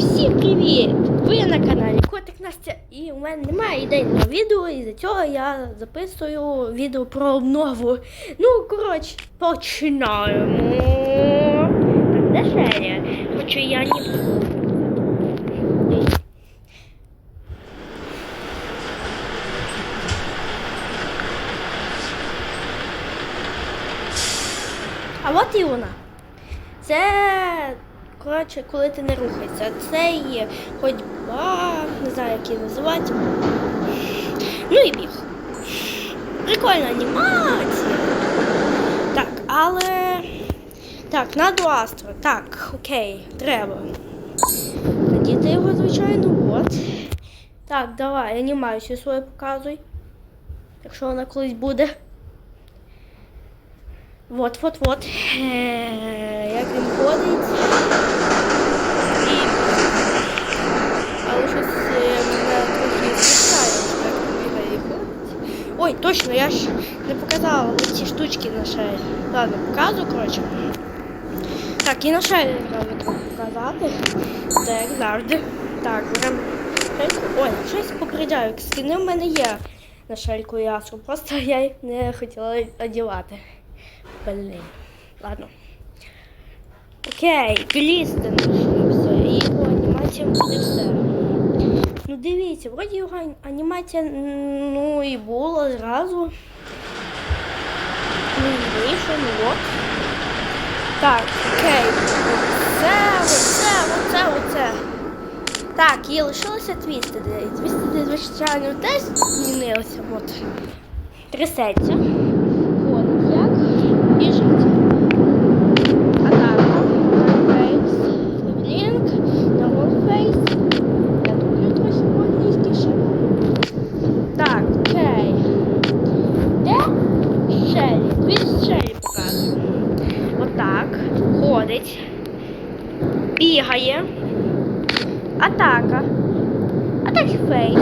Всім привіт! Ви на каналі Котик Настя і у мене немає ідей на відео, і за цього я записую відео про обнову. Ну, коротше, починаємо. Так, де серія? Хоча я не. А от і вона. Це, коротше, коли ти не рухаєшся. Це є ходьба, не знаю, як її називати. Ну і біг. Прикольна анімація. Так, але. Так, на Астро. Так, окей, треба. Надіти його, звичайно, от. Так, давай, анімацію свою показуй. Якщо вона колись буде. Вот, вот, вот. Е, Як він ходить. І... Але щось е, мене трохи змішає, як бігає ходить. Ой, точно, я ж не показала ці штучки на шеї. Ладно, показую, коротше. Так, і на шеї треба показати. Так, завжди. Так, беремо. Ой, щось попереджаю. Скини в мене є на шельку ясу. Просто я їх не хотіла одягати. Блин. Ладно. Окей, Глістен лишився. І його анімація буде все. Ну дивіться, вроді його анімація ну і була зразу. Ну і вийшов, ну от. Так, окей. Оце, оце, оце, оце. Так, і лишилося твісти. Твісти, звичайно, теж змінилося. От. Трясеться. Ходить як. Біжить. Атака. Фейс. Блінк. На фейс. Я тут трохи по-англійськіше. Так, окей. Де Шелі? Дві Шелі показує. Отак. Ходить. Бігає. Атака. Атак фейс.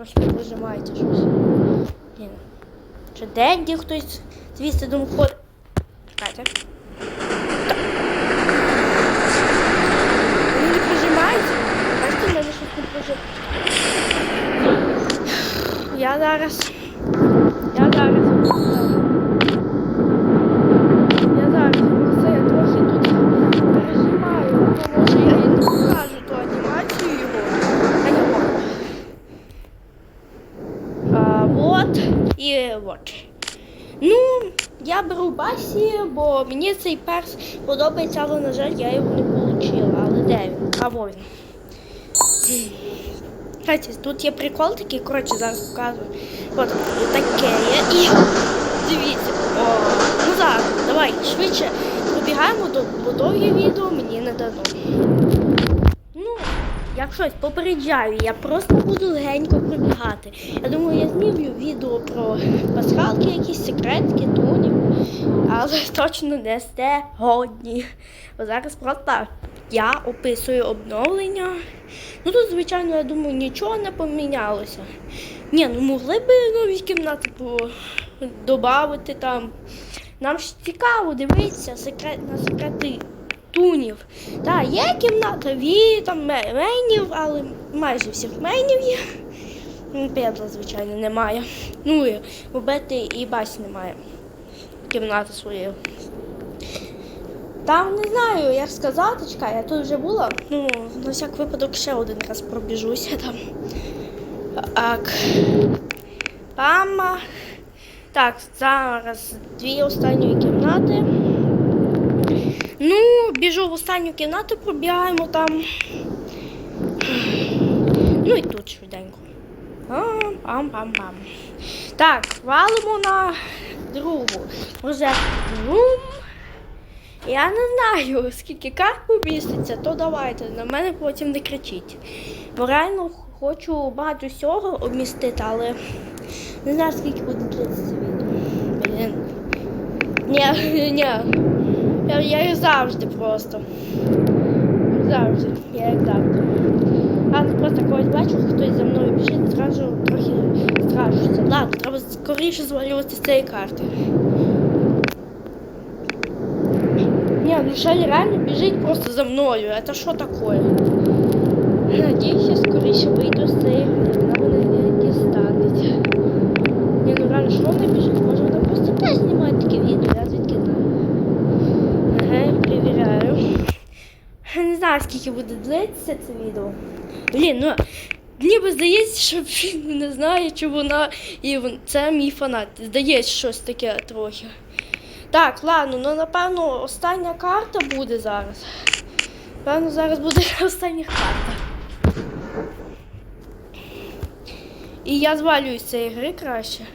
трошки прожимається щось. Блін. Чи денді хтось звідси думав ходить? Чекайте. Вони не прижимаються. Бачите, в мене щось не прожимається. Я зараз. Я зараз. Я зараз це я трохи тут пережимаю, тому що я і не покажу ту анімацію його. А його. А, вот вот. Ну, я беру басі, бо мені цей перс подобається, але, на жаль, я його не отримала. Але де він? А він. Кстати, тут є прикол такий, коротше, зараз показую. От таке є. І дивіться. О, ну зараз, давай, швидше пробігаємо, бо довге відео мені не дано. Як щось попереджаю, я просто буду легенько пробігати. Я думаю, я знімлю відео про пасхалки, якісь секретки, тунів, але точно не сьогодні. Бо зараз просто я описую обновлення. Ну тут, звичайно, я думаю, нічого не помінялося. Ні, ну могли б нові кімнати додати там. Нам ж цікаво дивитися секрет, на секрети тунів. Так, є кімната, ві, там мейнів, але майже всіх мейнів є. Ну, Педла, звичайно, немає. Ну і у і Басі немає. Кімнати своєї. Там не знаю, як сказати, чекай, я тут вже була. Ну, на всяк випадок ще один раз пробіжуся там. Так. Мама. Так, зараз дві останні кімнати. Ну, біжу в останню кімнату, пробігаємо там. Ну і тут швиденько. Пам-пам-пам. Так, валимо на другу. Вже рум. Я не знаю, скільки карт поміститься, то давайте, на мене потім не кричіть. Бо реально хочу багато всього обмістити, але не знаю, скільки буде длитися відео. Блін. Ні, ні. Я, я як завжди просто. Завжди. Я як завжди. А ти просто когось бачу, хтось за мною біжить, зразу трохи страшуся. Ладно, треба скоріше звалювати з цієї карти. Ні, ну Шелі реально біжить просто за мною. Это що таке? Надіюсь, я скоріше вийду з цієї гри. Вона мене не дістанеться. Ні, ну реально, що вона біжить? Може вона просто теж знімає таке відео, я Я Не знаю, скільки буде длитися це відео. Блін, ну ніби здається, що він не знає, чи вона і це мій фанат. Здається, щось таке трохи. Так, ладно, ну напевно остання карта буде зараз. Певно, зараз буде остання карта. І я звалююсь з цієї гри краще.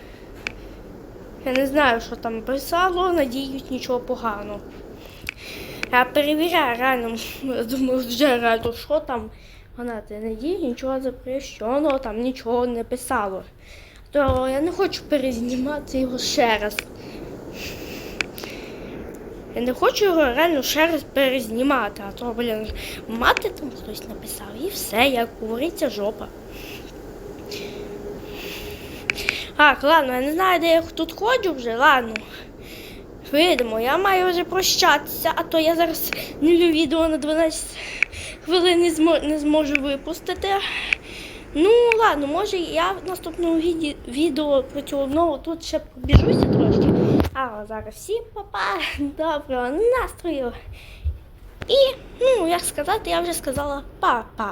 Я не знаю, що там писало, надіюсь, нічого поганого. Я перевіряю реально, думаю, вже реально, що там. Вона ти надію, нічого запрещеного, там нічого не писало. То я не хочу перезнімати його ще раз. Я не хочу його реально ще раз перезнімати, а то, блін, мати там хтось написав і все, як говориться, жопа. Так, ладно, я не знаю, де я тут ходжу вже, ладно. Вийдемо, я маю вже прощатися, а то я зараз нулю відео на 12 хвилин не, змо, не зможу випустити. Ну, ладно, може я в наступному відео про цю обнову тут ще побіжуся трошки. А зараз всім папа, доброго настрою. І, ну, як сказати, я вже сказала папа.